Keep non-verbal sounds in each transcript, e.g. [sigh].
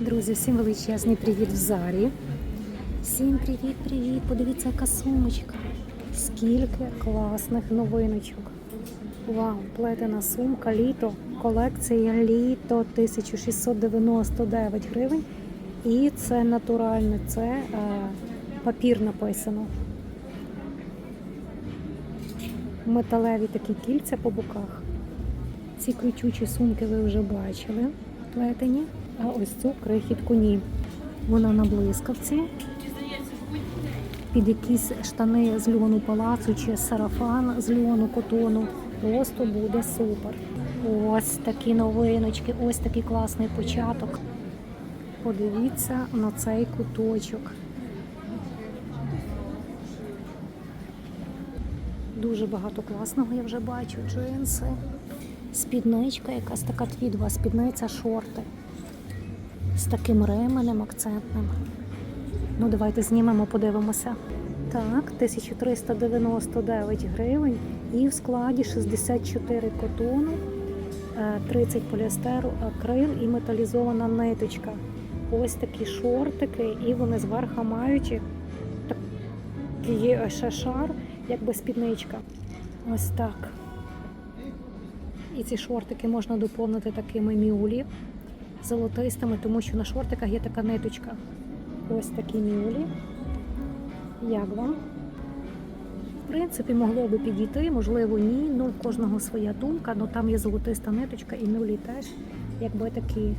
Друзі, всім величезний привіт в зарі. Всім привіт-привіт! Подивіться, яка сумочка. Скільки класних новиночок. Вау, плетена сумка літо. Колекція літо 1699 гривень. І це натуральне, це е, папір написано. Металеві такі кільця по боках. Ці кричучі сумки ви вже бачили плетені, а ось цю крихітку ні. Вона на блискавці. Під якісь штани з льону палацу чи сарафан з льону котону. Просто буде супер. Ось такі новиночки, ось такий класний початок. Подивіться на цей куточок. Дуже багато класного я вже бачу. Джинси, спідничка, якась така твідова спідниця, шорти з таким ременем акцентним. Ну, давайте знімемо, подивимося. Так, 1399 гривень і в складі 64 котону, е, 30 поліестеру, акрил і металізована ниточка. Ось такі шортики, і вони зверху мають такий ще якби спідничка. Ось так. І ці шортики можна доповнити такими мюлі золотистими, тому що на шортиках є така ниточка. Ось такі мюлі. Як вам? В принципі, могло би підійти, можливо, ні. Ну, в кожного своя думка, але там є золотиста ниточка і мюлі теж, якби такі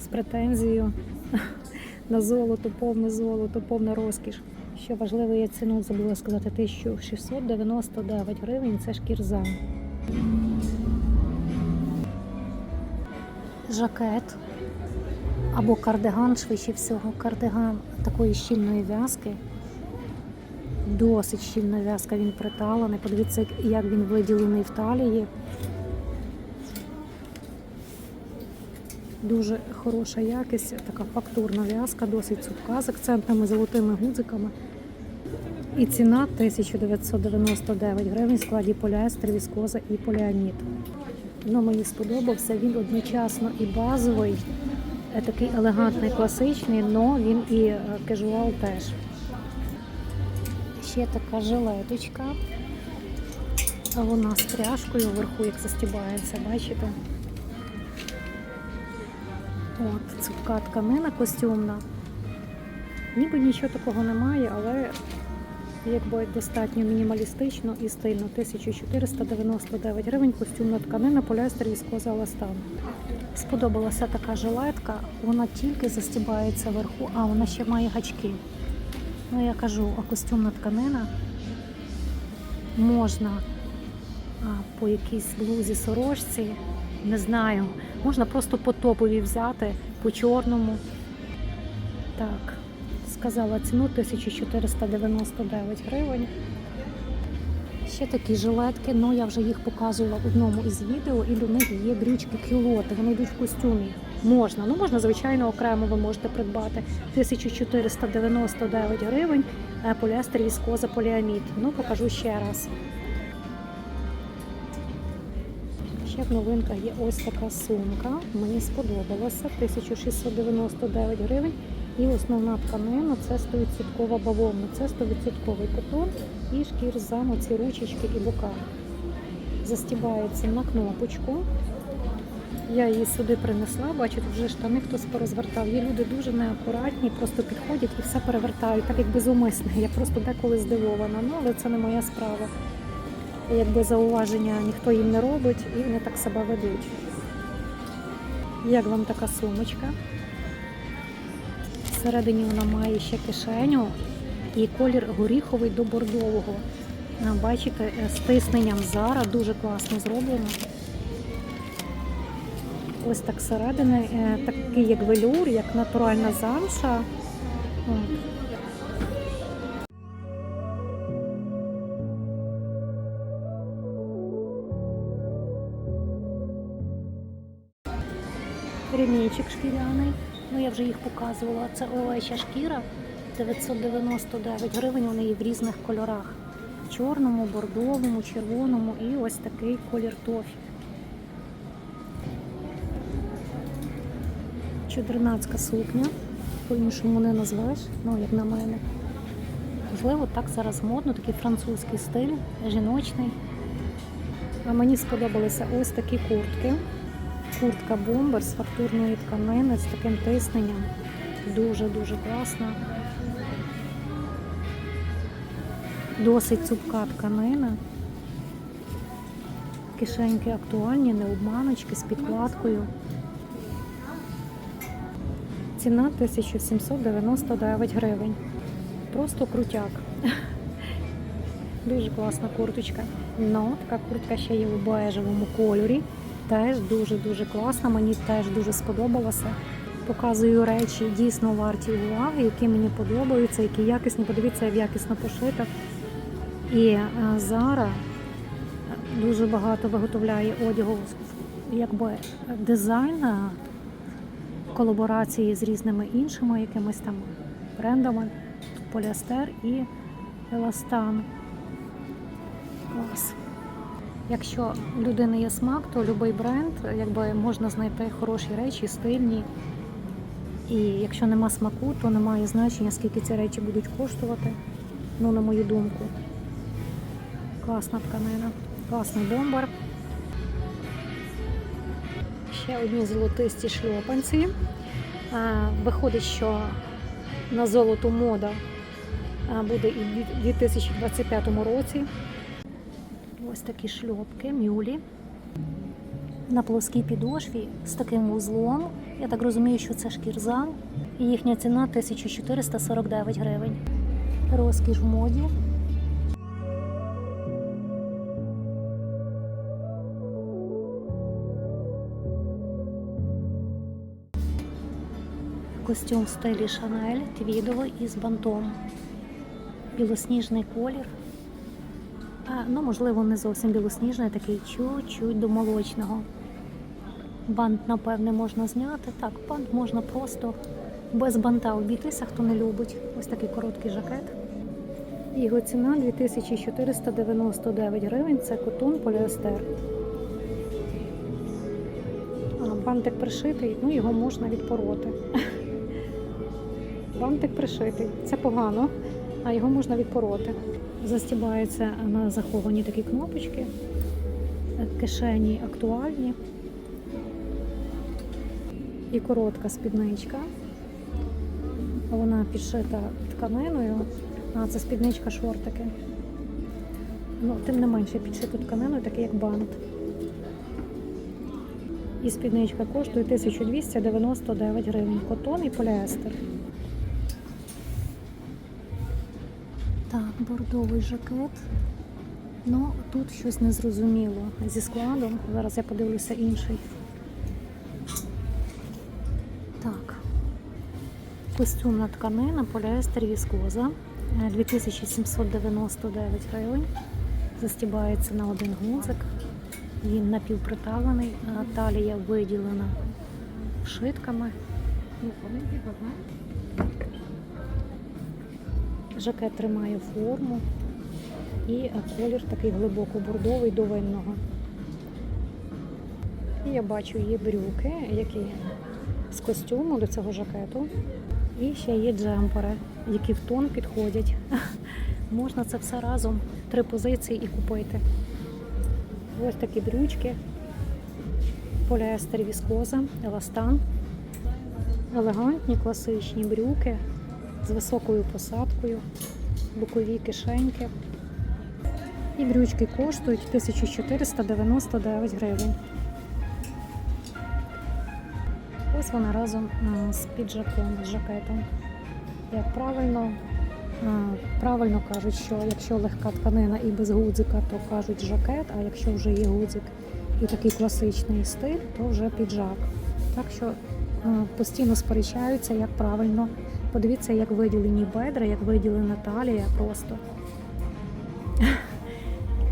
з претензією [laughs] на золото, повне золото, повна розкіш. Що важливо, я ціну забула сказати 1699 гривень. Це шкірза. Жакет або кардиган, швидше всього, кардиган такої щільної в'язки. Досить щільна в'язка, він приталений. Подивіться, як він виділений в талії. Дуже хороша якість, така фактурна в'язка, досить цупка з акцентними золотими гудзиками. І ціна 1999 гривень в складі поліестер, віскоза і поліамід. Ну, мені сподобався. Він одночасно і базовий, е, такий елегантний, класичний, але він і е, кежуал теж. Ще така жилеточка. А вона з пряжкою вверху, як застібається, бачите? От, цупка тканина костюмна. Ніби нічого такого немає, але якби достатньо мінімалістично і стильно. 1499 гривень костюмна тканина, поліестер віскоза еластан. Сподобалася така жилетка, вона тільки застібається вверху, а вона ще має гачки. Ну я кажу, а костюмна тканина можна а, по якійсь блузі сорочці, не знаю, можна просто по топові взяти, по чорному. Так сказала ціну 1499 гривень. Ще такі жилетки, ну я вже їх показувала в одному із відео, і до них є брючки кілоти, вони йдуть в костюмі. Можна, ну можна, звичайно, окремо ви можете придбати. 1499 гривень, е, поліестер, віскоза, поліамід. Ну, покажу ще раз. Ще новинках є ось така сумка. Мені сподобалася. 1699 гривень. І основна тканина це 100% бавовна, це 100% котон і шкір заму, ці ручечки і бока. Застібається на кнопочку. Я її сюди принесла, бачите, вже штани хтось порозвертав. Є люди дуже неакуратні, просто підходять і все перевертають, так як безумисне. Я просто деколи здивована, ну але це не моя справа. Якби зауваження ніхто їм не робить і вони так себе ведуть. Як вам така сумочка? Всередині вона має ще кишеню і колір горіховий до бордового. Бачите, е, з тисненням зара дуже класно зроблено. Ось так зсередини, е, такий як велюр, як натуральна замша. От. Шкіряний. Ну я вже їх показувала. Це овеча шкіра 999 гривень. Вони є в різних кольорах: в чорному, бордовому, червоному і ось такий колір тофі. чудернацька сукня. По-іншому не назвеш, ну як на мене. Можливо, так зараз модно, такий французький стиль, жіночний. А мені сподобалися ось такі куртки. Куртка бомбер з фактурної тканини з таким тисненням. Дуже-дуже класна. Досить цупка тканина. Кишеньки актуальні, не обманочки з підкладкою. Ціна 1799 гривень. Просто крутяк. Дуже класна курточка. Ну, така куртка ще є у бежевому кольорі. Теж дуже-дуже класна. Мені теж дуже сподобалося. Показую речі дійсно варті уваги, які мені подобаються, які якісні. Подивіться, як якісно пошито. І е, Зара дуже багато виготовляє одягу, якби дизайн е, колаборації з різними іншими якимись там брендами. Поліастер і еластан. Клас. Якщо людини є смак, то будь-який бренд якби можна знайти хороші речі, стильні. І якщо нема смаку, то немає значення, скільки ці речі будуть коштувати. Ну, на мою думку. Класна тканина, класний бомбар. Ще одні золотисті шльопанці. Виходить, що на золоту мода буде і в 2025 році. Ось такі шльопки, мюлі. На плоскій підошві з таким вузлом. Я так розумію, що це шкірзан. І їхня ціна 1449 гривень. Розкіш в моді. Костюм в стилі Шанель твідовий із бантом. Білосніжний колір. Ну, можливо, не зовсім білосніжний, такий чуть-чуть до молочного. Бант, напевне, можна зняти. Так, бант можна просто без банта обійтися, хто не любить. Ось такий короткий жакет. Його ціна 2499 гривень. Це котон поліестер. Бантик пришитий, ну його можна відпороти. [laughs] Бантик пришитий. Це погано, а його можна відпороти. Застібаються на заховані такі кнопочки. Кишені актуальні. І коротка спідничка. Вона підшита тканиною, а це спідничка шортики. Ну, тим не менше підшиту тканиною, такий як бант. І спідничка коштує 1299 гривень. Котон і поліестер. Бордовий жакет. Ну, тут щось незрозуміло зі складом. Зараз я подивлюся інший. Так. Костюмна тканина, поліестер віскоза. Е, 2799 гривень. Застібається на один гудзик. Він напівприталений, талія виділена вшитками. Жакет тримає форму і е, колір такий глибоко бордовий до винного. І я бачу є брюки, які з костюму до цього жакету. І ще є джемпери, які в тон підходять. [laughs] Можна це все разом, три позиції і купити. Ось такі брючки, поліестер віскоза, еластан, елегантні класичні брюки з високою посадкою, бокові кишеньки. І брючки коштують 1499 гривень. Ось вона разом з піджаком, з жакетом. Як правильно, правильно кажуть, що якщо легка тканина і без гудзика, то кажуть жакет, а якщо вже є гудзик і такий класичний стиль, то вже піджак. Так що постійно сперечаються, як правильно. Подивіться, як виділені бедра, як виділена талія просто. [laughs]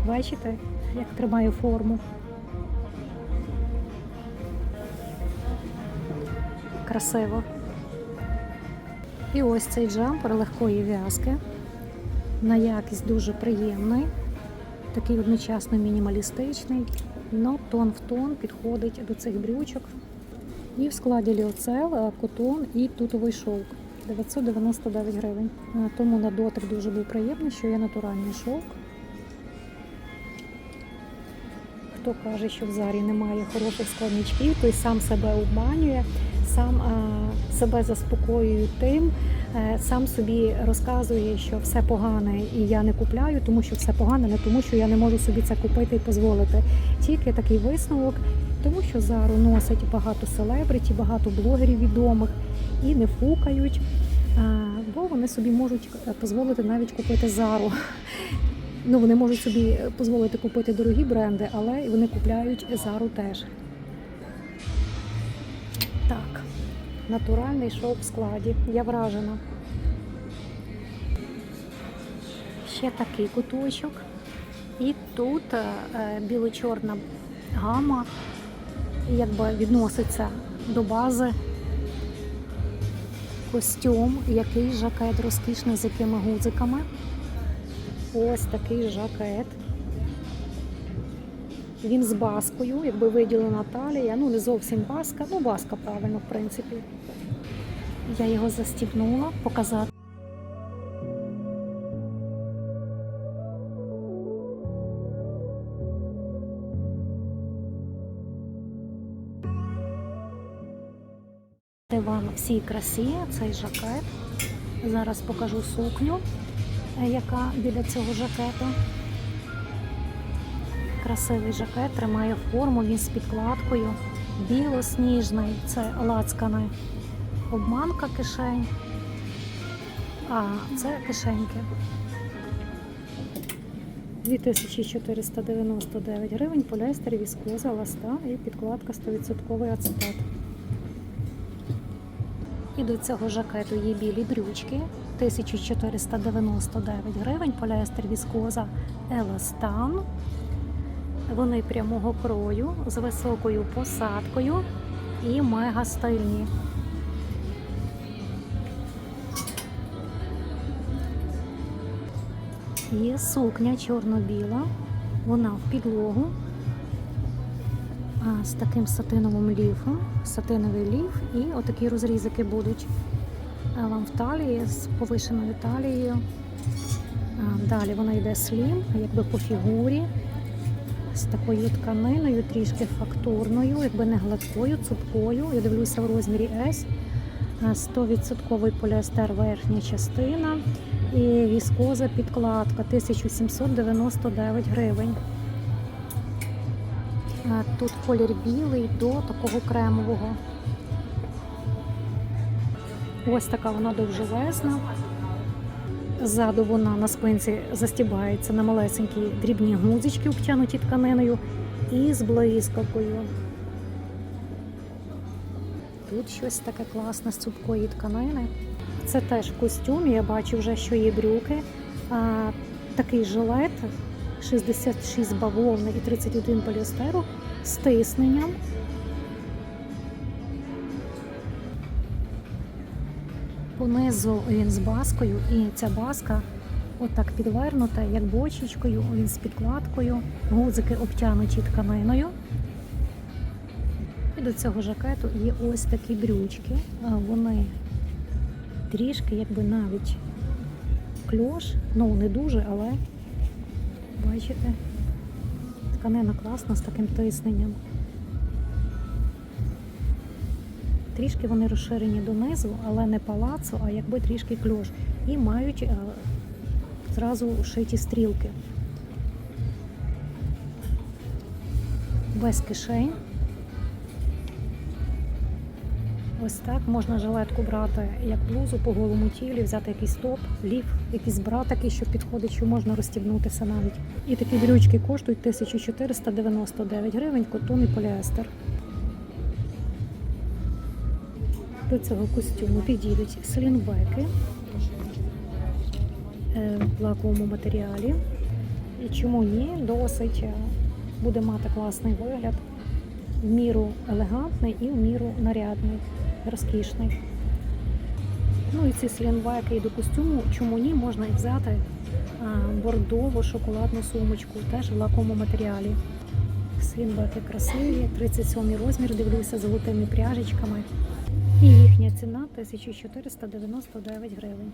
Бачите, як тримає форму. Красиво. І ось цей джампер легкої в'язки. На якість дуже приємний, такий одночасно мінімалістичний, але тон в тон підходить до цих брючок. І в складі ліоцел, котон і тутовий шовк. 999 гривень. Е, Тому на дотик дуже був приємний, що є натуральний шовк. Хто каже, що в зарі немає хороших складничків, той сам себе обманює, сам е, себе заспокоює тим, е, сам собі розказує, що все погане і я не купляю, тому що все погане, не тому, що я не можу собі це купити і дозволити. Тільки такий висновок, тому що зару носить багато селебриті, багато блогерів відомих і не фукають, е, бо вони собі можуть е, дозволити навіть купити зару. Ну, вони можуть собі дозволити купити дорогі бренди, але вони купляють зару теж. Так, натуральний шов в складі. Я вражена. Ще такий куточок. І тут е, е, біло-чорна гама, якби відноситься до бази. Костюм, який жакет розкішний з якими гудзиками. Ось такий жакет. Він з баскою, якби виділена талія. Ну, не зовсім баска, ну баска правильно, в принципі. Я його застібнула, показати. Вам всій красі цей жакет. Зараз покажу сукню е, яка біля цього жакету. Красивий жакет, тримає форму, він з підкладкою. Білосніжний, це лацкане обманка кишень. А, це кишеньки. 2499 гривень, поліестер, віскоза, ласта і підкладка 100% ацетат. І до цього жакету є білі брючки 1499 гривень, поліестер віскоза Еластан. Вони прямого крою з високою посадкою і мега стильні. Є сукня чорно-біла, вона в підлогу з таким сатиновим ліфом, сатиновий ліф і отакі розрізики будуть вам в талії з повишеною талією. Далі вона йде слім, якби по фігурі, з такою тканиною, трішки фактурною, якби не гладкою, цупкою. Я дивлюся в розмірі S. 100% поліестер верхня частина і віскоза підкладка 1799 гривень. Е, Тут колір білий до такого кремового. Ось така вона довжелезна. Ззаду вона на спинці застібається на малесенькі дрібні гудзички, обтянуті тканиною, і з блискавкою. Тут щось таке класне з цупкої тканини. Це теж в костюмі. Я бачу вже, що є брюки. А, такий жилет 66 бавовни і 31 поліестеру з тисненням. Понизу він з баскою, і ця баска отак підвернута, як бочечкою, він з підкладкою, гудзики обтянуті тканиною. І до цього жакету є ось такі брючки. Вони трішки, якби навіть кльош, ну не дуже, але бачите, тканина класна з таким тисненням. Трішки вони розширені донизу, але не палацу, а якби трішки кльош. І мають а, зразу шиті стрілки. Без кишень. Ось так можна жилетку брати як блузу по голому тілі, взяти якийсь топ, ліф, якийсь брат такий, що підходить, що можна розстібнутися навіть. І такі брючки коштують 1499 гривень, котон і поліестер. До цього костюму підійдуть слінбеки е, в лаковому матеріалі. І чому ні, досить е, буде мати класний вигляд, в міру елегантний і в міру нарядний, розкішний. Ну і ці слінбеки і до костюму, чому ні, можна і взяти бордову шоколадну сумочку, теж в лаковому матеріалі. Свінбеки красиві, 37 розмір, дивлюся золотими пряжечками. І їхня ціна 1499 гривень.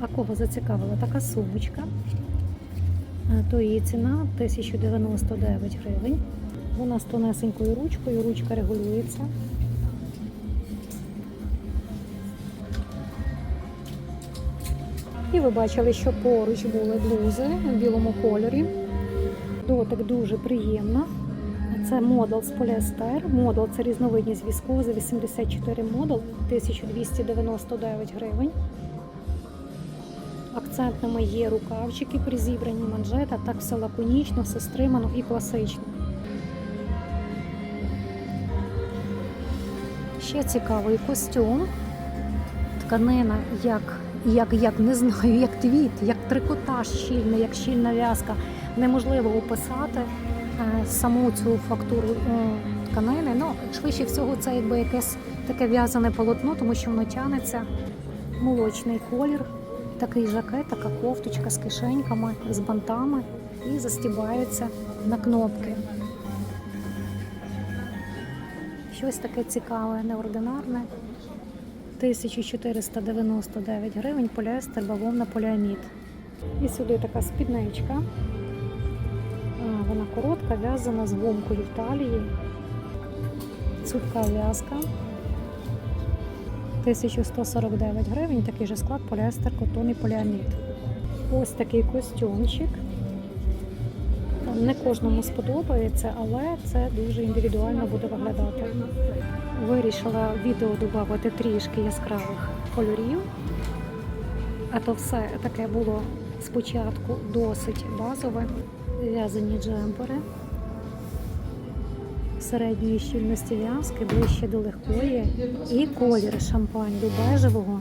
А кого зацікавила така сумочка, то її ціна 1099 гривень. Вона з тонесенькою ручкою, ручка регулюється. І ви бачили, що поруч були блузи в білому кольорі. Дотик дуже приємно. Це модел з поліестер. Модел це різновидність віскози 84 модел 1299 гривень. Акцентними є рукавчики при зібранні манжета, так все лаконічно, все стримано і класично. Ще цікавий костюм. Тканина як, як, як не знаю, як твіт, як трикотаж щільний, як щільна в'язка. Неможливо описати е, саму цю фактуру е, тканини. Ну, швидше всього, це якби якесь таке в'язане полотно, тому що воно тягнеться молочний колір. Такий жакет, така кофточка з кишеньками, з бантами і застібається на кнопки. Щось таке цікаве, неординарне. 1499 гривень поліестер, бавовна поліамід. І сюди така спідничка. Вона коротка, в'язана з гомкою в талії. Цупка в'язка. 1149 гривень, такий же склад поліестер, котон і поліамід. Ось такий костюмчик. Не кожному сподобається, але це дуже індивідуально буде виглядати. Вирішила відео додати трішки яскравих кольорів. А то все таке було спочатку досить базове. В'язані джемпери середньої щільності в'язки, ближче до легкої. І колір шампань до бежевого,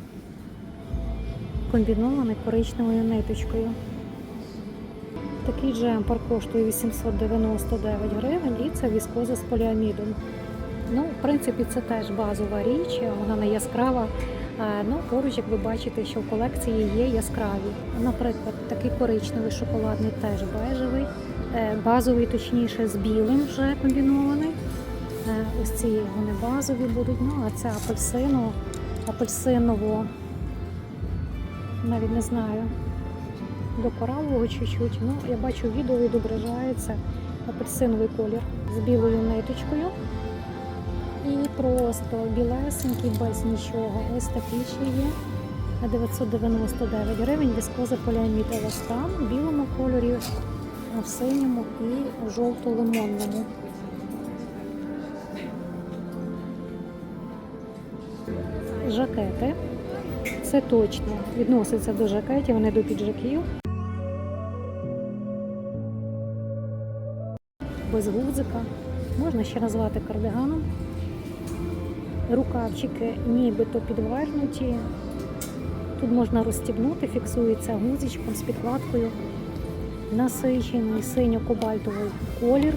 комбінований коричневою ниточкою. Такий джемпер коштує 899 гривень і це віскоза з поліамідом. Ну, в принципі, це теж базова річ, вона не яскрава. Е, Ну, поруч, як ви бачите, що в колекції є яскраві. Наприклад, такий коричневий шоколадний теж бежевий, е, базовий, точніше, з білим вже комбінований. Ось ці вони базові будуть. Ну, а це апельсино, апельсиново, навіть не знаю, до коралового чуть-чуть. Ну, я бачу відео відображається апельсиновий колір з білою ниточкою. І просто білесенький, без нічого. Ось такий ще є. На 999 гривень віскоза поліамід еластан в білому кольорі, в синьому і жовто-лимонному. Жакети. Це точно відноситься до жакетів, не до піджаків. Без гудзика. Можна ще назвати кардиганом. Рукавчики нібито підвернуті. Тут можна розстібнути, фіксується гузичком з підкладкою. Насичений синьо-кобальтовий колір.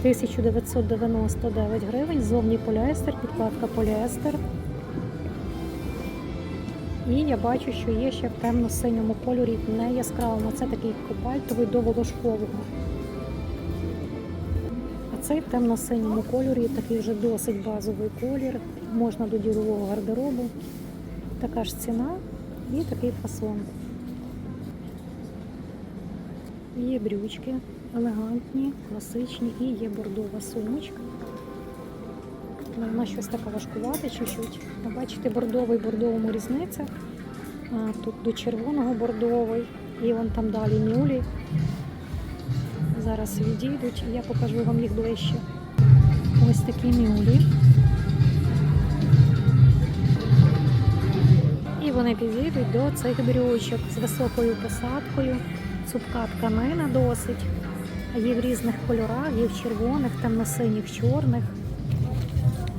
1999 гривень. Зовні поліестер, підкладка поліестер. І я бачу, що є ще в темно-синьому кольорі, не яскравому. Це такий кобальтовий до волошкового. А цей в темно-синьому кольорі такий вже досить базовий колір. Можна до ділового гардеробу. Така ж ціна і такий фасон. Є брючки елегантні, класичні і є бордова сумочка. Ну, Вона щось така важкувата чуть-чуть. Бачите, бордовий бордовому різниця. А, Тут до червоного бордовий і вон там далі мюлі. Зараз відійдуть, і я покажу вам їх ближче. Ось такі мюлі. І вони підійдуть до цих брючок з високою посадкою. Цупка тканина досить. Є в різних кольорах, є в червоних, темно-синіх, чорних.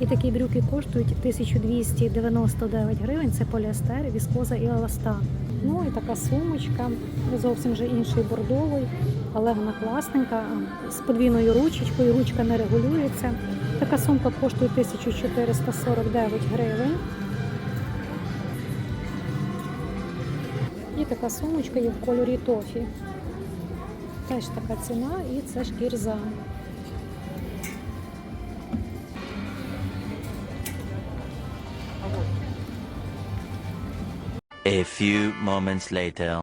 І такі брюки коштують 1299 гривень. Це поліестер, віскоза і еластан. Ну і така сумочка, зовсім вже інший бордовий, але вона класненька, з подвійною ручечкою, ручка не регулюється. Така сумка коштує 1449 гривень. І така сумочка є в кольорі тофі. Теж така ціна, і це ж few moments later.